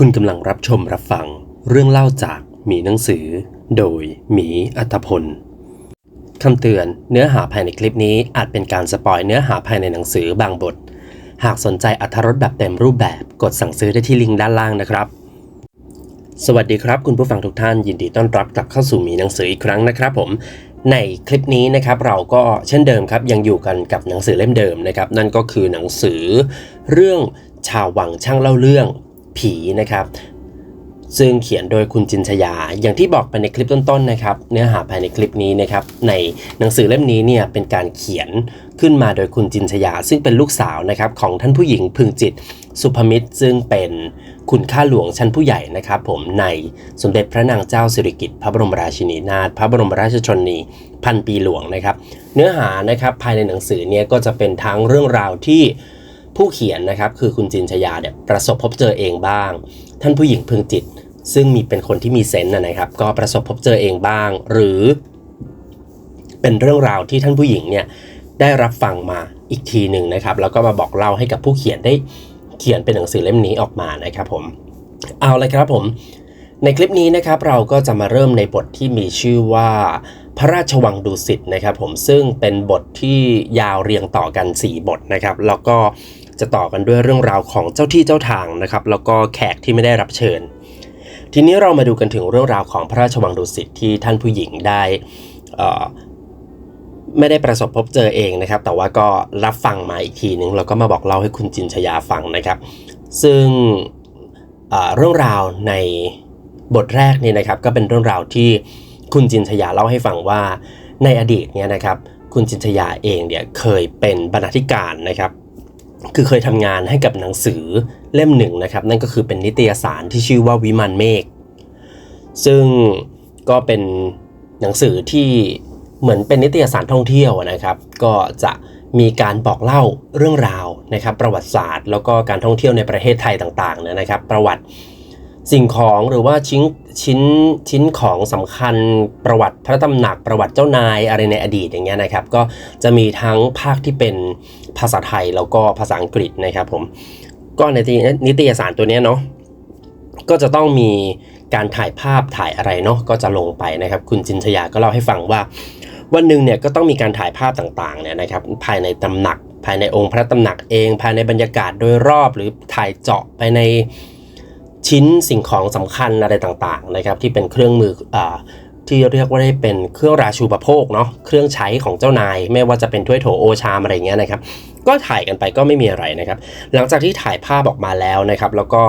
คุณกำลังรับชมรับฟัง เรื่องเล่าจากหมีหนังสือ โดยหมีอัตพลคำเตือนเนื้อหาภายในคลิปนี้อาจเป็นการสปอยเนื้อหาภายในหนังสือบางบท หากสนใจอัธรสแบบเต็มรูปแบบกดสั่งซื้อได้ที่ลิงก์ด้านล่างนะครับ สวัสดีครับคุณผู้ฟังทุกท่านยินดีต้อนรับกลับเข้าสู่หมีหนังสืออีกครั้งนะครับผมในคลิปนี้นะครับเราก็เช่นเดิมครับยังอยู่กันกับหนังสือเล่มเดิมนะครับนั่นก็คือหนังสือเรื่องชาววังช่างเล่าเรื่อง ผีนะครับซึ่งเขียนโดยคุณจินชยา อย่างที่บอกไปในคลิปต้นๆนะครับ เนื้อหาภายในคลิปนี้นะครับ ในหนังสือเล่มนี้เนี่ยเป็นการเขียนขึ้นมาโดยคุณจินชยา ซึ่งเป็นลูกสาวนะครับของท่านผู้หญิงพึงจิต สุภมิตร ซึ่งเป็นคุณข้าหลวงชั้นผู้ใหญ่นะครับ ผมในสมเด็จพระนางเจ้าสิริกิติ์พระบรมราชินีนาถพระบรมราชชนนีพันปีหลวงนะครับ เนื้อหานะครับภายในหนังสือเนี่ยก็จะเป็นทั้งเรื่องราวที่ ผู้เขียนนะครับคือคุณจินชยาเนี่ยประสบพบเจอเองบ้าง ท่านผู้หญิงพึงจิต ซึ่งมีเป็นคนที่มีเซนส์นะนะครับ ก็ประสบพบเจอเองบ้าง หรือ เป็นเรื่องราวที่ท่านผู้หญิงเนี่ยได้รับฟังมาอีกทีหนึ่งนะครับ แล้วก็มาบอกเล่าให้กับผู้เขียนได้เขียนเป็นหนังสือเล่มนี้ออกมานะครับผมเอาเลยครับผม ในคลิปนี้นะครับเราก็จะมาเริ่มในบทที่มีชื่อว่าพระราชวังดุสิตนะครับผมซึ่งเป็นบทที่ยาวเรียงต่อกัน 4 บทนะครับ แล้วก็ จะต่อกันด้วยเรื่องราวของเจ้าที่เจ้าทางนะครับ แล้วก็แขกที่ไม่ได้รับเชิญ ทีนี้เรามาดูกันถึงเรื่องราวของพระราชวังดุสิตที่ท่านผู้หญิงได้ไม่ได้ประสบพบเจอเองนะครับ แต่ว่าก็รับฟังมาอีกทีหนึ่งแล้วก็มาบอกเล่าให้คุณจินชยาฟังนะครับ ซึ่งเรื่องราวในบทแรกนี่นะครับ ก็เป็นเรื่องราวที่คุณจินชยาเล่าให้ฟังว่าในอดีตเนี่ยนะครับ คุณจินชยาเองเนี่ยเคยเป็นบรรณาธิการนะครับ คือเคยทำงานให้กับหนังสือเล่มหนึ่งนะครับ นั่นก็คือเป็นนิตยสารที่ชื่อว่าวิมานเมฆซึ่งก็เป็นหนังสือที่เหมือนเป็นนิตยสารท่องเที่ยวนะครับ ก็จะมีการบอกเล่าเรื่องราวนะครับ ประวัติศาสตร์ แล้วก็การท่องเที่ยวในประเทศไทยต่างๆนะครับ ประวัติ สิ่งของหรือว่าชิ้นชิ้นชิ้นของสำคัญประวัติพระตำหนักประวัติเจ้านายอะไรในอดีตอย่างเงี้ยนะครับ ก็จะมีทั้งภาคที่เป็นภาษาไทยแล้วก็ภาษาอังกฤษนะครับผมก็ในนิตยสารตัวนี้เนาะก็จะต้องมีการถ่ายภาพถ่ายอะไรเนาะก็จะลงไปนะครับ คุณจินชยาก็เล่าให้ฟังว่า วันหนึ่งเนี่ยก็ต้องมีการถ่ายภาพต่างๆเนี่ยนะครับภายในตำหนัก ภายในองค์พระตำหนักเอง ภายในบรรยากาศโดยรอบหรือถ่ายเจาะไปใน ชิ้นสิ่งของสำคัญอะไรต่างๆนะครับที่เป็นเครื่องมืออที่เรียกว่าได้เป็นเครื่องราชูปโภคเนาะเครื่องใช้ของเจ้านาย ไม่ว่าจะเป็นถ้วยโถโอชามอะไรเงี้ยนะครับ ก็ถ่ายกันไปก็ไม่มีอะไรนะครับ หลังจากที่ถ่ายภาพออกมาแล้วนะครับ แล้วก็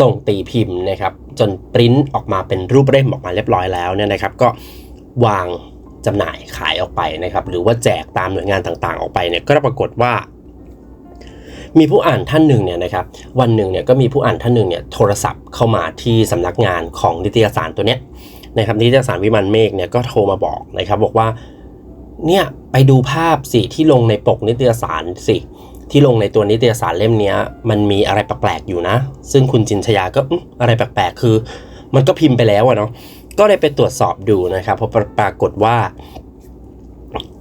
ส่งตีพิมพ์นะครับจนปริ้นออกมาเป็นรูปเล่มออกมาเรียบร้อยแล้วเนี่ยนะครับ ก็วางจำหน่ายขายออกไปนะครับ หรือว่าแจกตามหน่วยงานต่างๆ ออกไปเนี่ยก็ปรากฏว่า มีผู้อ่านท่านหนึ่งเนี่ยนะครับวันหนึ่งเนี่ยก็มีผู้อ่านท่านหนึ่งเนี่ยโทรศัพท์เข้ามาที่สำนักงานของนิตยสารตัวเนี้ยนะครับนิตยสารวิมานเมฆเนี่ยก็โทรมาบอกนะครับบอกว่าเนี่ยไปดูภาพสิที่ลงในปกนิตยสารสิที่ลงในตัวนิตยสารเล่มนี้มันมีอะไรแปลกๆอยู่นะ ซึ่งคุณจินชยาก็อะไรแปลกๆ คือ มันก็พิมพ์ไปแล้วอะเนาะก็ได้ไปตรวจสอบดูนะครับพอปรากฏว่า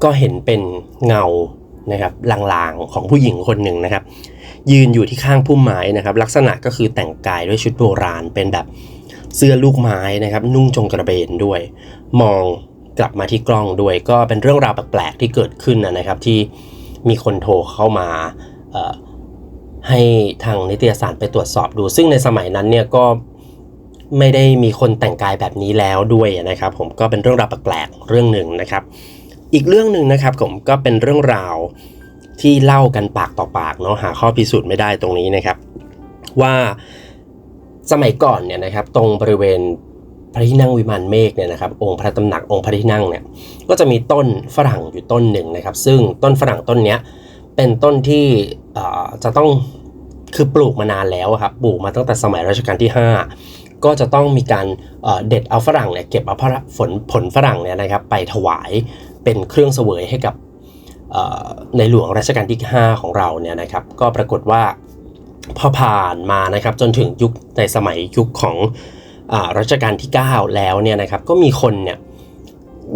ก็เห็นเป็นเงา นะครับลางๆของผู้หญิงคนหนึ่งนะครับ ยืนอยู่ที่ข้างพุ่มไม้นะครับ ลักษณะก็คือแต่งกายด้วยชุดโบราณเป็นแบบเสื้อลูกไม้นะครับ นุ่งจงกระเบนด้วย มองกลับมาที่กล้องด้วย ก็เป็นเรื่องราวแปลกๆที่เกิดขึ้นนะครับ ที่มีคนโทรเข้ามาให้ทางนิตยสารไปตรวจสอบดู ซึ่งในสมัยนั้นเนี่ยก็ไม่ได้มีคนแต่งกายแบบนี้แล้วด้วยนะครับ ผมก็เป็นเรื่องราวแปลกๆเรื่องหนึ่งนะครับ อีกเรื่องหนึ่งนะครับผมก็เป็นเรื่องราวที่เล่ากันปากต่อปากเนาะหาข้อพิสูจน์ไม่ได้ตรงนี้นะครับ ว่าสมัยก่อนเนี่ยนะครับตรงบริเวณพระที่นั่งวิมานเมฆเนี่ยนะครับองค์พระตำหนักองค์พระที่นั่งเนี่ยก็จะมีต้นฝรั่งอยู่ต้นหนึ่งนะครับ ซึ่งต้นฝรั่งต้นนี้เป็นต้นที่จะต้องคือปลูกมานานแล้วครับปลูกมาตั้งแต่สมัยรัชกาลที่ 5 ก็จะต้องมีการเด็ดเอาฝรั่งเนี่ยเก็บเอาผลผลฝรั่งเนี่ยนะครับไปถวาย เป็นเครื่องเสวยให้กับในหลวงรัชกาลที่ 5 ของเราเนี่ยนะครับ ก็ปรากฏว่าพอผ่านมานะครับจนถึงยุคในสมัยยุคของรัชกาลที่ 9 แล้วเนี่ยนะครับก็มีคนเนี่ย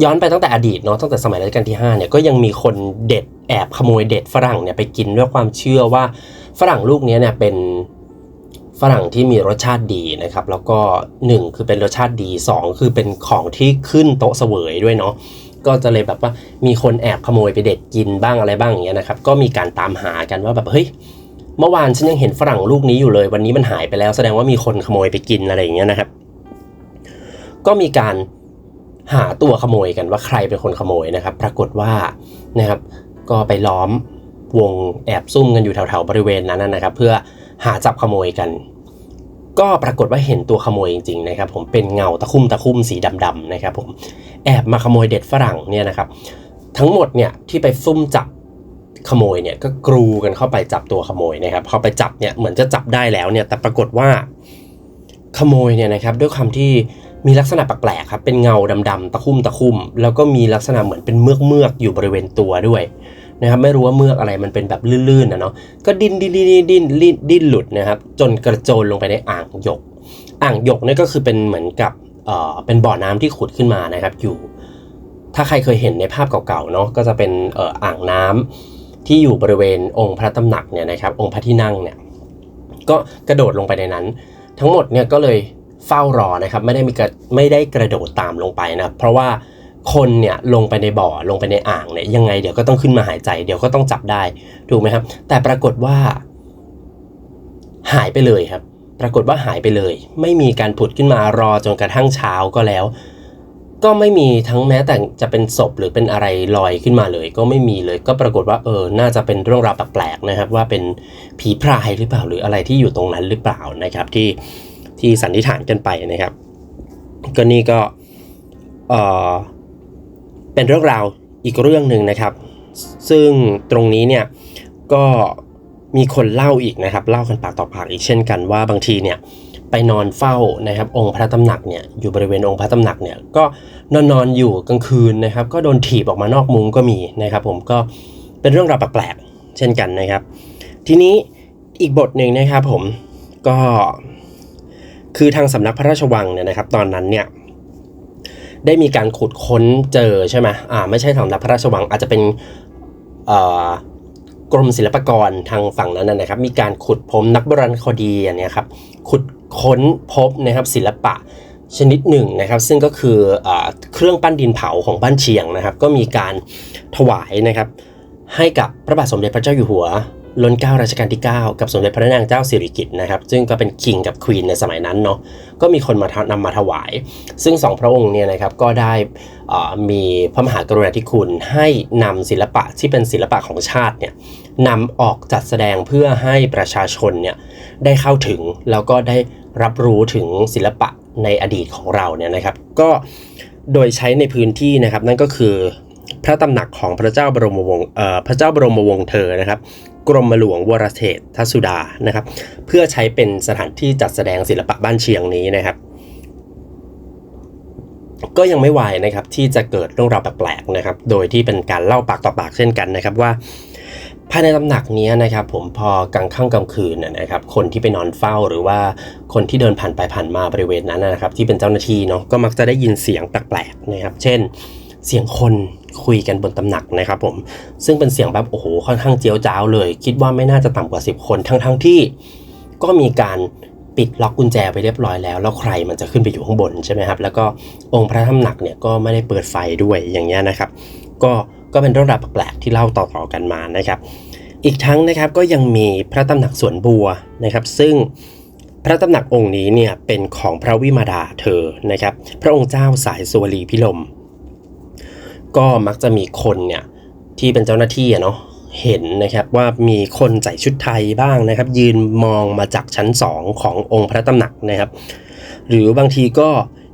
ย้อนไปตั้งแต่อดีตเนาะตั้งแต่สมัยรัชกาลที่5เนี่ยก็ยังมีคนเด็ดแอบขโมยเด็ดฝรั่งเนี่ยไปกินด้วยความเชื่อว่าฝรั่งลูกนี้เนี่ยเป็นฝรั่งที่มีรสชาติดีนะครับ แล้วก็หนึ่งคือเป็นรสชาติดีสองคือเป็นของที่ขึ้นโต๊ะเสวยด้วยเนาะ ก็จะเลยแบบว่ามีคนแอบขโมยไปเด็ดกินบ้างอะไรบ้างอย่างเงี้ยนะครับ ก็มีการตามหากันว่าแบบเฮ้ยเมื่อวานฉันยังเห็นฝรั่งลูกนี้อยู่เลย วันนี้มันหายไปแล้วแสดงว่ามีคนขโมยไปกินอะไรอย่างเงี้ยนะครับ ก็มีการหาตัวขโมยกันว่าใครเป็นคนขโมยนะครับ ปรากฏว่านะครับ ก็ไปล้อมวงแอบซุ่มกันอยู่แถวๆบริเวณนั้นนะครับ เพื่อหาจับขโมยกัน ก็ปรากฏว่าเห็นตัวขโมยจริงๆนะครับผมเป็นเงาตะคุ่มตะคุ่มสีดำๆนะครับผมแอบมาขโมยเด็ดฝรั่งเนี่ยนะครับทั้งหมดเนี่ยที่ไปซุ่มจับขโมยเนี่ยก็กรูกันเข้าไปจับตัวขโมยนะครับพอไปจับเนี่ยเหมือนจะจับได้แล้วเนี่ยแต่ปรากฏว่าขโมยเนี่ยนะครับด้วยคำที่มีลักษณะแปลกๆครับเป็นเงาดำๆตะคุ่มตะคุ่มแล้วก็มีลักษณะเหมือนเป็นเมือกเมือกๆอยู่บริเวณตัวด้วย นะครับไม่รู้ว่าเมือกอะไรมันเป็นแบบลื่นๆนะเนาะก็ดิ้นดิ้นดิ้นดิ้นดิ้นดิ้นหลุดนะครับ จนกระโจนลงไปในอ่างหยก อ่างหยกนี่ก็คือเป็นเหมือนกับเอ่อเป็นบ่อน้ำที่ขุดขึ้นมานะครับ อยู่ ถ้าใครเคยเห็นในภาพเก่าๆเนาะก็จะเป็นเอ่ออ่างน้ำที่อยู่บริเวณองค์พระตำหนักเนี่ยนะครับ องค์พระที่นั่งเนี่ยก็กระโดดลงไปในนั้น ทั้งหมดเนี่ยก็เลยเฝ้ารอนะครับ ไม่ได้มีกระไม่ได้กระโดดตามลงไปนะเพราะว่า คนเนี่ยลงไปในบ่อลงไปในอ่างเนี่ยยังไงเดี๋ยวก็ต้องขึ้นมาหายใจ เดี๋ยวก็ต้องจับได้ถูกไหมครับ แต่ปรากฏว่า หายไปเลยครับ ปรากฏว่าหายไปเลย ไม่มีการผุดขึ้นมารอจนกระทั่งเช้าก็แล้ว ก็ไม่มีทั้งแม้แต่จะเป็นศพหรือเป็นอะไรลอยขึ้นมาเลย ก็ไม่มีเลย ก็ปรากฏว่าเออน่าจะเป็นเรื่องราวแปลกๆนะครับ ว่าเป็นผีพรายหรือเปล่าหรืออะไรที่อยู่ตรงนั้นหรือเปล่านะครับ ที่ที่สันนิษฐานกันไปนะครับ ก็นี่ก็เออ เป็นเรื่องราวอีกเรื่องหนึ่งนะครับ ซึ่งตรงนี้เนี่ยก็มีคนเล่าอีกนะครับ เล่ากันปากต่อปากอีกเช่นกันว่าบางทีเนี่ยไปนอนเฝ้านะครับ องค์พระตำหนักเนี่ยอยู่บริเวณองค์พระตำหนักเนี่ยก็นอนนอนอยู่กลางคืนนะครับ ก็โดนถีบออกมานอกมุ้งก็มีนะครับ ผมก็เป็นเรื่องราวแปลกๆเช่นกันนะครับ ทีนี้อีกบทหนึ่งนะครับผมก็คือทางสำนักพระราชวังเนี่ยนะครับ ตอนนั้นเนี่ย ได้มีการขุดค้นเจอใช่ไหมอ่าไม่ใช่สำนักพระราชวังอาจจะเป็นเอ่อกรมศิลปากรทางฝั่งนั้นนะครับ มีการขุดพบนักโบราณคดีอันเนี้ยครับขุดค้นพบนะครับศิลปะชนิดหนึ่งนะครับ ซึ่งก็คืออเครื่องปั้นดินเผาของบ้านเชียงนะครับ ก็มีการถวายนะครับให้กับพระบาทสมเด็จพระเจ้าอยู่หัว รัชกาลรัชกาลที่ 9 กับสมเด็จพระนางเจ้าสิริกิติ์นะครับ ซึ่งก็เป็นคิงกับควีนในสมัยนั้นเนาะก็มีคนมานำมาถวาย ซึ่งสองพระองค์เนี่ยนะครับก็ได้มีพระมหากรุณาธิคุณให้นำศิลปะที่เป็นศิลปะของชาติเนี่ยนำออกจัดแสดงเพื่อให้ประชาชนเนี่ยได้เข้าถึงแล้วก็ได้รับรู้ถึงศิลปะในอดีตของเราเนี่ยนะครับก็โดยใช้ในพื้นที่นะครับนั่นก็คือพระตำหนักของพระเจ้าบรมวงศ์พระเจ้าบรมวงศ์เธอนะครับ กรมหลวงวรเทศทสุดานะครับ เพื่อใช้เป็นสถานที่จัดแสดงศิลปะบ้านเชียงนี้นะครับก็ยังไม่วายนะครับที่จะเกิดเรื่องราวแปลกๆนะครับ โดยที่เป็นการเล่าปากต่อปากเช่นกันนะครับว่า ภายในตำหนักนี้นะครับผมพอกลางค่ำกลางคืนนะนะครับ คนที่ไปนอนเฝ้าหรือว่าคนที่เดินผ่านไปผ่านมาบริเวณนั้นนะครับ ที่เป็นเจ้าหน้าที่เนาะก็มักจะได้ยินเสียงแปลกๆนะครับ เช่น เสียงคนคุยกันบนตำหนักนะครับผม ซึ่งเป็นเสียงแบบโอ้โหค่อนข้างเจียวจ้าวเลย คิดว่าไม่น่าจะต่ำกว่า 10 คนทั้งๆที่ก็มีการปิดล็อกกุญแจไปเรียบร้อยแล้ว แล้วใครมันจะขึ้นไปอยู่ข้างบนใช่ไหมครับ แล้วก็องค์พระตำหนักเนี่ยก็ไม่ได้เปิดไฟด้วยอย่างเงี้ยนะครับ ก็ก็เป็นเรื่องราวแปลกๆที่เล่าต่อๆกันมานะครับ อีกทั้งนะครับก็ยังมีพระตำหนักสวนบัวนะครับ ซึ่งพระตำหนักองค์นี้เนี่ยเป็นของพระวิมาดาเธอนะครับ พระองค์เจ้าสายสุวรีพิลม ก็มักจะมีคนเนี่ยที่เป็นเจ้าหน้าที่เนาะเห็นนะครับว่ามีคนใส่ชุดไทยบ้างนะครับ ยืนมองมาจากชั้นสองขององค์พระตำหนักนะครับ หรือบางทีก็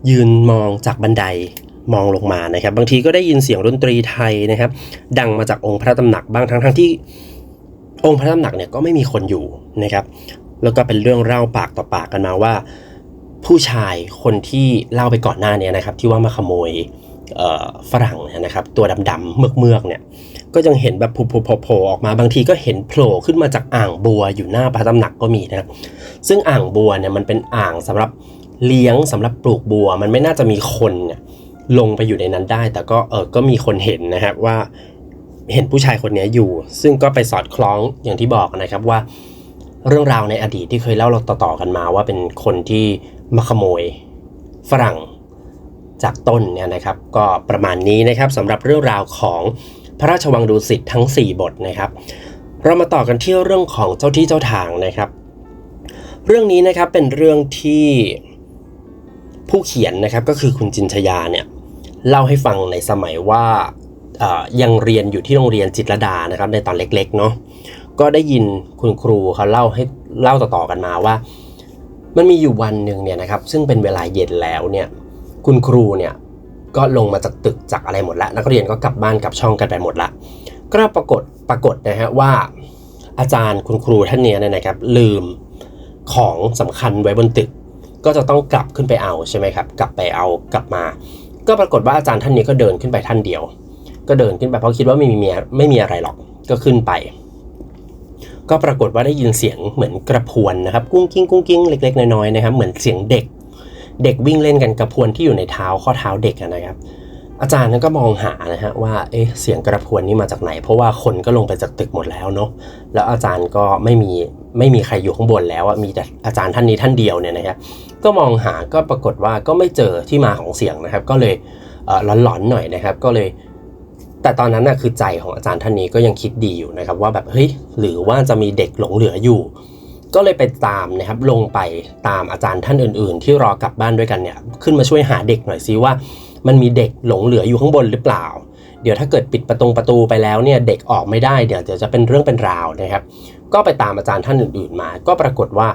ยืนมองจากบันไดมองลงมานะครับ บางทีก็ได้ยินเสียงดนตรีไทยนะครับ ดังมาจากองค์พระตำหนักบ้างทั้งทั้งที่องค์พระตำหนักเนี่ยก็ไม่มีคนอยู่นะครับ แล้วก็เป็นเรื่องเล่าปากต่อปากกันมาว่า ผู้ชายคนที่เล่าไปก่อนหน้านี้นะครับ ที่ว่ามาขโมย ฝรั่งเนี่ยนะครับ ตัวดำๆเมือกๆเนี่ยก็ยังเห็นแบบโผล่ๆออกมาบางทีก็เห็นโผล่ขึ้นมาจากอ่างบัวอยู่หน้าพระตำหนักก็มีนะครับ ซึ่งอ่างบัวเนี่ยมันเป็นอ่างสำหรับเลี้ยงสำหรับปลูกบัว มันไม่น่าจะมีคนเนี่ยลงไปอยู่ในนั้นได้ แต่ก็เออก็มีคนเห็นนะครับว่าเห็นผู้ชายคนนี้อยู่ ซึ่งก็ไปสอดคล้องอย่างที่บอกนะครับว่า เรื่องราวในอดีตที่เคยเล่าเราต่อๆกันมาว่าเป็นคนที่มาขโมยฝรั่ง จากต้นเนี่ยนะครับ ก็ประมาณนี้นะครับสำหรับเรื่องราวของพระราชวังดุสิตทั้ง 4 บทนะครับ เรามาต่อกันที่เรื่องของเจ้าที่เจ้าทางนะครับ เรื่องนี้นะครับเป็นเรื่องที่ผู้เขียนนะครับก็คือคุณจินชยาเนี่ยเล่าให้ฟังในสมัยว่ายังเรียนอยู่ที่โรงเรียนจิตรดานะครับ ในตอนเล็กๆเนาะก็ได้ยินคุณครูเขาเล่าให้เล่าต่อๆกันมาว่า มันมีอยู่วันหนึ่งเนี่ยนะครับ ซึ่งเป็นเวลาเย็นแล้วเนี่ย คุณครูเนี่ยก็ลงมาจากตึกจากอะไรหมดละนักเรียนก็กลับบ้านกลับช่องกันไปหมดละก็ปรากฏปรากฏนะฮะว่า อาจารย์คุณครูท่านนี้นะครับ ลืมของสำคัญไว้บนตึก ก็จะต้องกลับขึ้นไปเอาใช่ไหมครับ กลับไปเอากลับมา ก็ปรากฏว่าอาจารย์ท่านนี้ก็เดินขึ้นไปท่านเดียว ก็เดินขึ้นไปเพราะคิดว่าไม่มีไม่มีอะไรหรอกก็ขึ้นไป ก็ปรากฏว่าได้ยินเสียงเหมือนกระพวนนะครับ กุ้งกิ้งกุ้งกิ้งเล็ก ๆ น้อยๆนะครับ เหมือนเสียงเด็ก เด็กวิ่งเล่นกันกระพวนที่อยู่ในเท้าข้อเท้าเด็กนะครับ อาจารย์นั้นก็มองหานะฮะว่าเอ๊ะเสียงกระพวนนี้มาจากไหน เพราะว่าคนก็ลงไปจากตึกหมดแล้วเนาะแล้วอาจารย์ก็ไม่มีไม่มีใครอยู่ข้างบนแล้วมีแต่อาจารย์ท่านนี้ท่านเดียวเนี่ยนะครับก็มองหาก็ปรากฏว่าก็ไม่เจอที่มาของเสียงนะครับ ก็เลยหลอนๆหน่อยนะครับ ก็เลยแต่ตอนนั้นนะคือใจของอาจารย์ท่านนี้ก็ยังคิดดีอยู่นะครับ ว่าแบบเฮ้ยหรือว่าจะมีเด็กหลงเหลืออยู่ ก็เลยไปตามนะครับลงไปตามอาจารย์ท่านอื่น ๆ ที่รอกลับบ้านด้วยกันเนี่ยขึ้นมาช่วยหาเด็กหน่อยซิว่า มันมีเด็กหลงเหลืออยู่ข้างบนหรือเปล่า เดี๋ยวถ้าเกิดปิดประตูประตูไปแล้วเนี่ยเด็กออกไม่ได้เดี๋ยวจะเป็นเรื่องเป็นราวนะครับ ก็ไปตามอาจารย์ท่านอื่น ๆ มา ก็ปรากฏว่า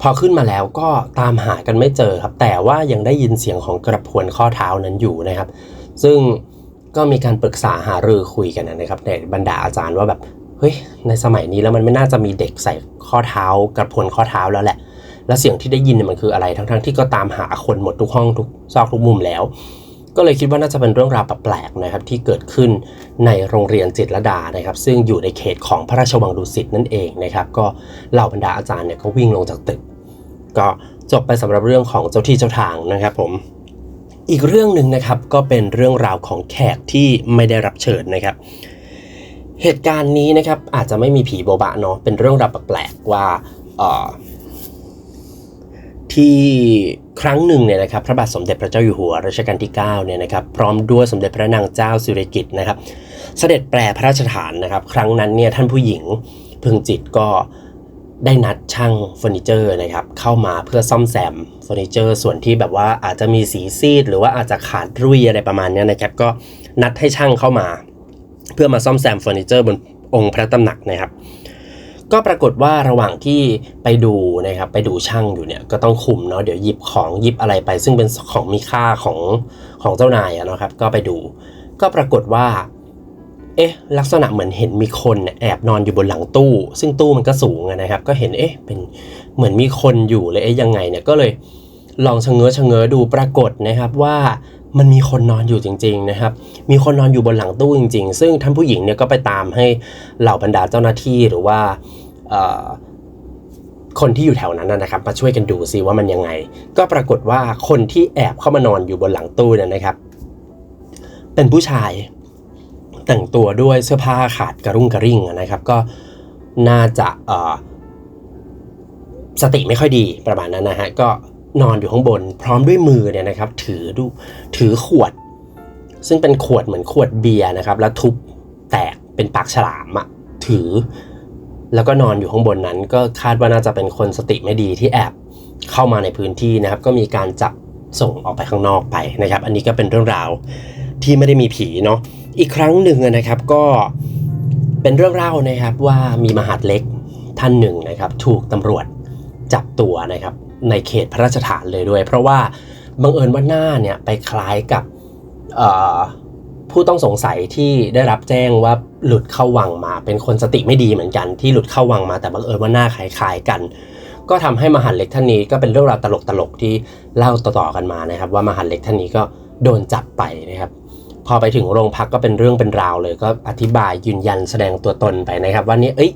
พอขึ้นมาแล้วก็ตามหากันไม่เจอครับ แต่ว่ายังได้ยินเสียงของกระพวนข้อเท้านั้นอยู่นะครับ ซึ่งก็มีการปรึกษาหารือคุยกันนะครับในบรรดาอาจารย์ว่าแบบ ฮ้ยในสมัยนี้แล้วมันไม่น่าจะมีเด็กใส่ข้อเท้ากระพวนข้อเท้าแล้วแหละ แล้วเสียงที่ได้ยินเนี่ยมันคืออะไรทั้งๆที่ก็ตามหาคนหมดทุกห้องทุกซอกทุกมุมแล้ว ก็เลยคิดว่าน่าจะเป็นเรื่องราวแปลกๆนะครับที่เกิดขึ้นในโรงเรียนจิตรดานะครับ ซึ่งอยู่ในเขตของพระราชวังดุสิตนั่นเองนะครับก็เหล่าบรรดาอาจารย์เนี่ยก็วิ่งลงจากตึก ก็จบไปสำหรับเรื่องของเจ้าที่เจ้าทางนะครับผมอีกเรื่องหนึ่งนะครับก็เป็นเรื่องราวของแขกที่ไม่ได้รับเชิญนะครับ เหตุการณ์นี้นะครับอาจจะไม่มีผีโบบะเนาะเป็นเรื่องราวแปลกๆว่าที่ครั้งหนึ่งเนี่ยนะครับพระบาทสมเด็จพระเจ้าอยู่หัวรัชกาลที่9เนี่ยนะครับพร้อมด้วยสมเด็จพระนางเจ้าสิริกิติ์นะครับ เสด็จแปรพระราชฐานนะครับ ครั้งนั้นเนี่ยท่านผู้หญิงพึงจิตก็ได้นัดช่างเฟอร์นิเจอร์นะครับเข้ามาเพื่อซ่อมแซมเฟอร์นิเจอร์ส่วนที่แบบว่าอาจจะมีสีซีด หรือว่าอาจจะขาดรุ่ยอะไรประมาณนี้นะครับก็นัดให้ช่างเข้ามา เพื่อมาซ่อมแซมเฟอร์นิเจอร์บนองค์พระตำหนักนะครับ ก็ปรากฏว่าระหว่างที่ไปดูนะครับไปดูช่างอยู่เนี่ยก็ต้องคุมเนาะเดี๋ยวหยิบของหยิบอะไรไป ซึ่งเป็นของมีค่าของของเจ้านายอะนะครับ ก็ไปดู ก็ปรากฏว่า เอ๊ะ ลักษณะเหมือนเห็นมีคนแอบนอนอยู่บนหลังตู้ ซึ่งตู้มันก็สูงนะครับ ก็เห็นเอ๊ะเป็นเหมือนมีคนอยู่เลยเอ๊ะยังไงเนี่ยก็เลย ลองชะเง้อชะเง้อดูปรากฏนะครับว่ามันมีคนนอนอยู่จริง ๆนะครับ มีคนนอนอยู่บนหลังตู้จริง ๆ ซึ่งท่านผู้หญิงเนี่ยก็ไปตามให้เหล่าบรรดาเจ้าหน้าที่หรือว่าคนที่อยู่แถวนั้นนะครับ มาช่วยกันดูซิว่ามันยังไง ก็ปรากฏว่าคนที่แอบเข้ามานอนอยู่บนหลังตู้เนี่ยนะครับ เป็นผู้ชายแต่งตัวด้วยเสื้อผ้าขาดกระรุ่งกระริ่งนะครับ ก็น่าจะสติไม่ค่อยดีประมาณนั้นนะฮะก็ นอนอยู่ข้างบน พร้อมด้วยมือเนี่ยนะครับ ถือดูถือขวด ซึ่งเป็นขวดเหมือนขวดเบียร์นะครับ แล้วทุบแตกเป็นปากฉลามอะถือ แล้วก็นอนอยู่ข้างบนนั้น ก็คาดว่าน่าจะเป็นคนสติไม่ดีที่แอบเข้ามาในพื้นที่นะครับ ก็มีการจับส่งออกไปข้างนอกไปนะครับ อันนี้ก็เป็นเรื่องราวที่ไม่ได้มีผีเนาะอีกครั้งหนึ่งนะครับก็เป็นเรื่องเล่านะครับว่ามีมหาดเล็กท่านหนึ่งนะครับ ถูกตำรวจจับตัวนะครับ ในเขตพระราชฐานเลยด้วย เพราะว่าบังเอิญว่าหน้าเนี่ยไปคล้ายกับผู้ต้องสงสัยที่ได้รับแจ้งว่าหลุดเข้าวังมา เป็นคนสติไม่ดีเหมือนกัน ที่หลุดเข้าวังมาแต่บังเอิญว่าหน้าคล้ายๆกัน ก็ทำให้มหันเล็กท่านนี้ก็เป็นเรื่องราวตลกๆที่เล่าต่อๆกันมานะครับ ว่ามหันเล็กท่านนี้ก็โดนจับไปนะครับพอไปถึงโรงพักก็เป็นเรื่องเป็นราวเลย ก็อธิบายยืนยันแสดงตัวตนไปนะครับ ว่านี่เอ้ย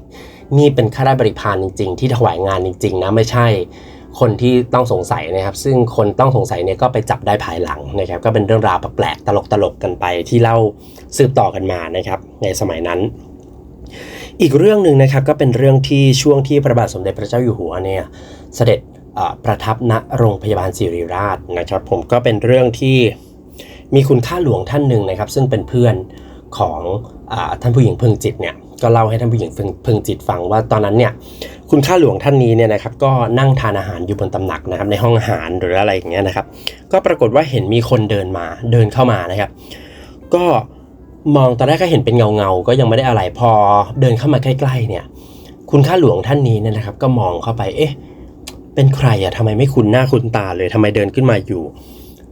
นี่เป็นข้าราชบริพารจริง ๆ ที่ถวายงานจริง ๆ นะไม่ใช่ คนที่ต้องสงสัยนะครับ ซึ่งคนต้องสงสัยเนี่ยก็ไปจับได้ภายหลังนะครับ ก็เป็นเรื่องราวแปลกตลกตลกกันไปที่เล่าสืบต่อกันมานะครับ ในสมัยนั้น อีกเรื่องหนึ่งนะครับก็เป็นเรื่องที่ช่วงที่พระบาทสมเด็จพระเจ้าอยู่หัวเนี่ยเสด็จประทับณโรงพยาบาลศิริราชนะครับ ผมก็เป็นเรื่องที่มีคุณค่าหลวงท่านหนึ่งนะครับ ซึ่งเป็นเพื่อนของอท่านผู้หญิงเพึงจิตเนี่ยก็เล่าให้ท่านผู้หญิงพึงเพึงจิตฟังว่าตอนนั้นเนี่ย คุณค่าหลวงท่านนี้เนี่ยนะครับก็นั่งทานอาหารอยู่บนตำหนักนะครับในห้องอาหารหรืออะไรอย่างเงี้ยนะครับ ก็ปรากฏว่าเห็นมีคนเดินมาเดินเข้ามานะครับ ก็มองตอนแรกก็เห็นเป็นเงาเงาๆก็ยังไม่ได้อะไรพอเดินเข้ามาใกล้ๆเนี่ย คุณข้าหลวงท่านนี้เนี่ยนะครับ ก็มองเข้าไปเอ๊ะเป็นใครอะทำไมไม่คุ้นหน้าคุ้นตาเลยทำไมเดินขึ้นมาอยู่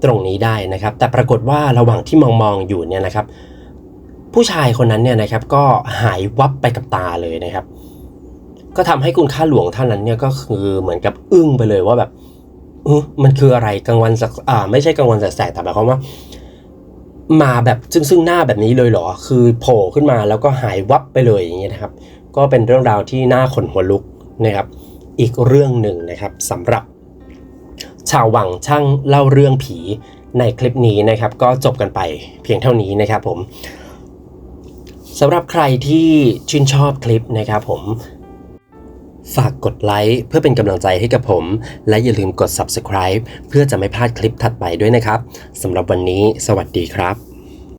ตรงนี้ได้นะครับ แต่ปรากฏว่าระหว่างที่มองมองๆอยู่เนี่ยนะครับ ผู้ชายคนนั้นเนี่ยนะครับก็หายวับไปกับตาเลยนะครับ ก็ทำให้คุณข้าหลวงท่านนั้นเนี่ยก็คือเหมือนกับอึ้งไปเลยว่าแบบมันคืออะไรกลางวันสักอ่า ไม่ใช่กลางวันแสกๆแต่หมายความว่า มาแบบซึ่งซึ่งหน้าแบบนี้เลยเหรอ คือโผล่ขึ้นมาแล้วก็หายวับไปเลยอย่างเงี้ยนะครับ ก็เป็นเรื่องราวที่น่าขนหัวลุกนะครับ อีกเรื่องหนึ่งนะครับสำหรับ ชาววังช่างเล่าเรื่องผีในคลิปนี้นะครับ ก็จบกันไปเพียงเท่านี้นะครับ ผมสำหรับใครที่ชื่นชอบคลิปนะครับ ผม ฝากกดไลค์เพื่อเป็นกำลังใจให้กับผม และอย่าลืมกด subscribe เพื่อจะไม่พลาดคลิปถัดไปด้วยนะครับสำหรับวันนี้ สวัสดีครับ